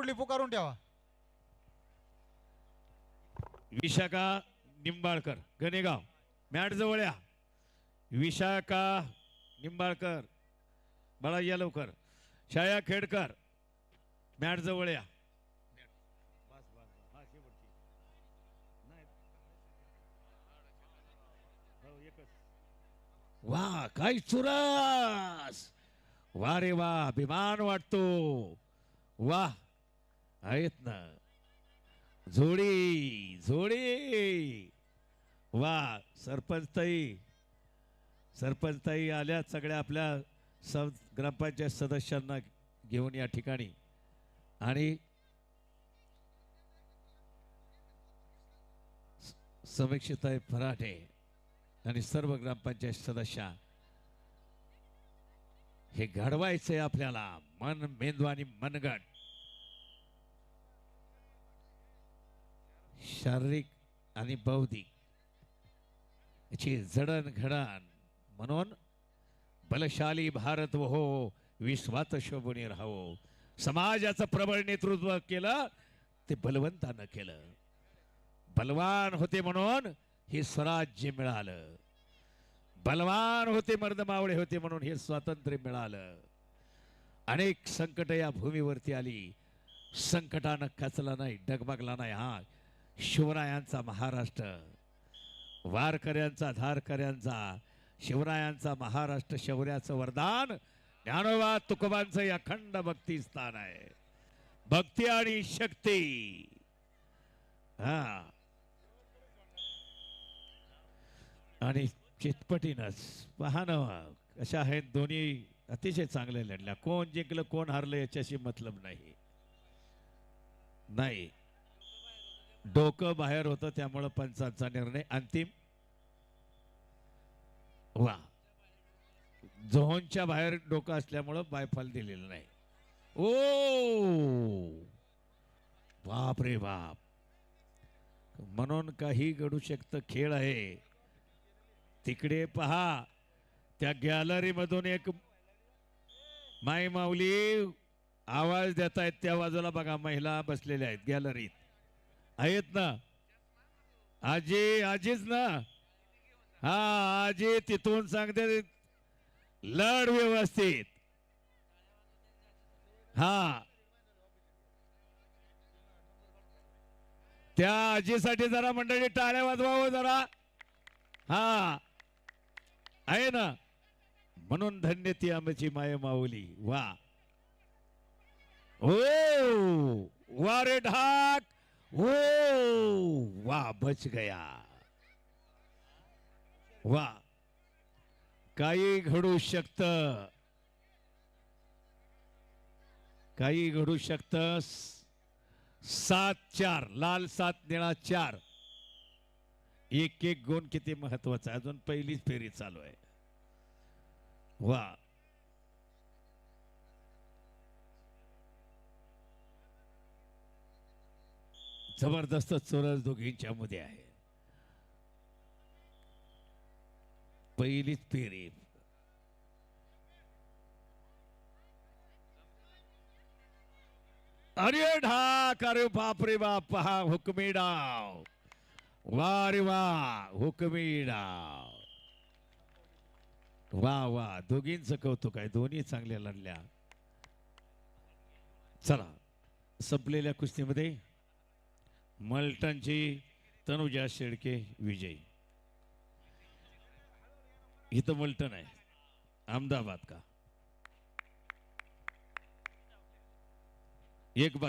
जोडली पुकारून ठेवा. विशाखा निंबाळकर गणेगाव मॅट जवळ या. विशाखा निंबाळकर बाळा या लवकर. छाया खेडकर मॅट जवळ या. वा काय चुरस. वा रे वा अभिमान वाटतो. वा. आहेत ना. झोडी झोडी वा सरपंच ताई आल्या सगळ्या आपल्या स ग्रामपंचायत सदस्यांना घेऊन या ठिकाणी. आणि समीक्षिताई फराटे आणि सर्व ग्रामपंचायत सदस्य. हे घडवायचंय आपल्याला. मन मेंदू आणि मनगट. शारीरिक आणि बौद्धिक. याची जडण घडण म्हणून बलशाली भारत हो विश्वात शोभून राहो. समाजाचं प्रबळ नेतृत्व केलं ते बलवंतानं केलं. बलवान होते म्हणून हे स्वराज्य मिळालं. बलवान होते मर्दमावळे होते म्हणून हे स्वातंत्र्य मिळालं. अनेक संकट या भूमीवरती आली. संकटानं खचला नाही डगमगला नाही. हा शिवरायांचा महाराष्ट्र. वारकऱ्यांचा धारकऱ्यांचा शिवरायांचा महाराष्ट्र शौर्याचं वरदान. ज्ञानोबा तुकोबांचं हे अखंड भक्ती स्थान आहे. भक्ती आणि शक्ती. हा. आणि चितपटीनच. पहा अशा कशा आहेत दोन्ही अतिशय चांगल्या लढल्या. कोण जिंकलं कोण हारलं याच्याशी मतलब नाही. नाही. डोकं बाहेर होतं त्यामुळं पंचांचा निर्णय अंतिम. वा. झोनच्या बाहेर डोकं असल्यामुळं बायफाल दिलेलं नाही. ओ! बाप रे बाप. म्हणून काही घडू शकतं खेळ आहे. तिकडे पहा त्या गॅलरी मधून एक माई माऊली आवाज देत आहेत त्या बाजूला बघा महिला बसलेल्या आहेत गॅलरीत. आहेत ना? आजी आजीच ना? हा आजी तिथून सांगते लढ व्यवस्थित. हा. त्या आजीसाठी जरा मंडळी टाळ्या वाजवावं जरा. हा. आहे ना? म्हणून धन्य ती आमची माय माऊली. वा. हो. ओ वा रे ढाक. ओ वा बच गया वा काही घडू शकत काही घडू शकत सात चार लाल सात निळा चार एक एक गुण किती महत्त्वाचा आहे अजून पहिलीच फेरी चालू आहे वा जबरदस्त चोरस दोघींच्या मध्ये आहे. पहिलीच फेरी. अरे ढाक अरे बाप रे बाप पहा हुकमी डाव. वा रे वा हुकमी डाव. वा वा दोघींचं कौतुक आहे दोन्ही चांगल्या लढल्या. चला संपलेल्या कुस्तीमध्ये मल्टनची तनुजा शेडके विजयी. इथं मल्टन आहे. अहमदाबाद का? एक बाकी